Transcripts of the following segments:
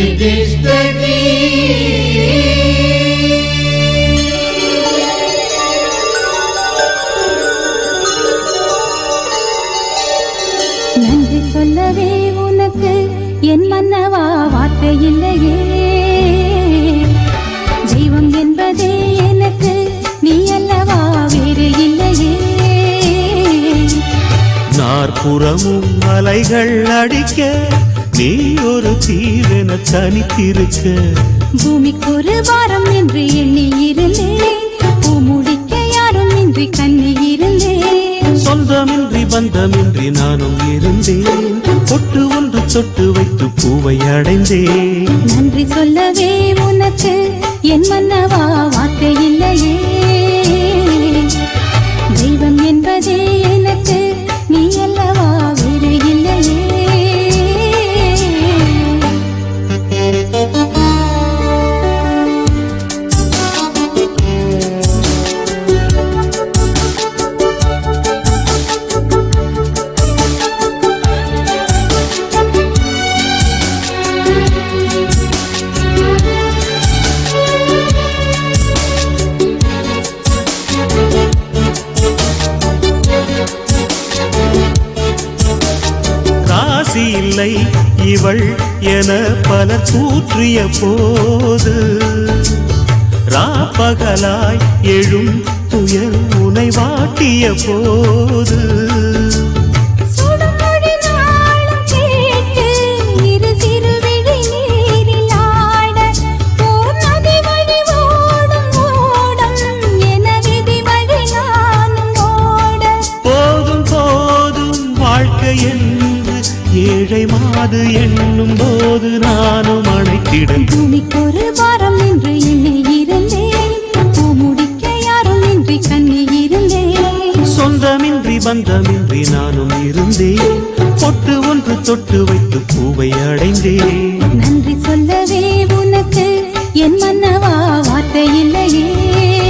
விதிஷ்டதி நன்றி சொல்லவே உனக்கு என் மன்னவா வார்த்தை இல்லையே ஜீவம் என்பதே எனக்கு நீ அல்லவா வேறு இல்லையே. நாற்புறமும் அலைகள் அடிக்க நீ ஒரு தீவென தனித்திருக்க பூமிக்கு ஒரு வாரம் என்று எண்ணி இருந்தேன். பூ முடிக்க யாரும் இன்றி கண்ணி இருந்தேன். சொந்தமின்றி பந்தமின்றி நானும் இருந்தேன். பொட்டு ஒன்று தொட்டு வைத்து பூவை அடைந்தேன். நன்றி சொல்லவே உனக்கு என் மன்னவா வார்த்தை இல்லையே. ராசி இல்லை. இவள் என பலர் கூற்றிய போது ராப்பகலாய் எழும் துயர் உனை வாட்டிய போது. வாழ்க்கை என்று ஏழை மாது எண்ணும் போது நானும் அழைத்திடும் பூமிக்கு ஒரு வாரம் என்று எண்ணி இருந்தேன். முடிக்க யாரும் இன்றி கண்ணி இருந்தேன். சொந்தமின்றி பந்தமின்றி நானும் இருந்தேன். பொட்டு ஒன்று தொட்டு வைத்து பூவை அடைந்தேன். நன்றி சொல்லவே உனக்கு என் மன்னவா வார்த்தை இல்லையே.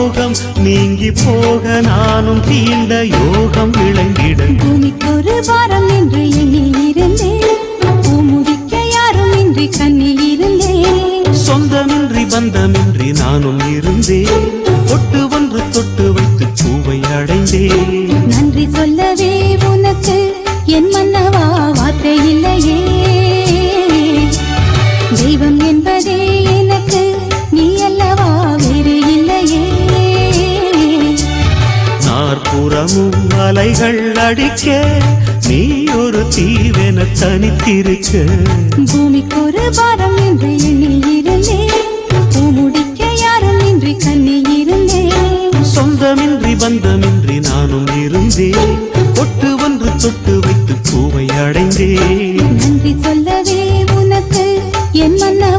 சோகம் நீங்கி போக நானும் தீண்ட யோகம் விளங்கிட பூமிக்கு ஒரு வாரம் என்று எண்ணி இருந்தேன் பூ முடிக்க யாரும் இன்றி கண்ணி இருந்தேன் சொந்தமின்றி பந்தமின்றி நானும் இருந்தேன் ஒட்டு ஒன்று தொட்டு வைத்து பூவை அடைந்தேன் நன்றி சொல்லவே உனக்கு என் அலைகள் அடிக்க நீ ஒரு தீவென தனித்திருக்க பூமிக்கு ஒரு வாரம் என்று எண்ணி இருந்தேன் முடிக்க யாரும் இன்றி கண்ணி இருந்தேன் சொந்தமின்றி பந்தமின்றி நானும் இருந்தேன் ஒட்டு ஒன்று தொட்டு வைத்து பூவை அடைந்தேன் நன்றி சொல்லவே உனக்கு என் மன்ன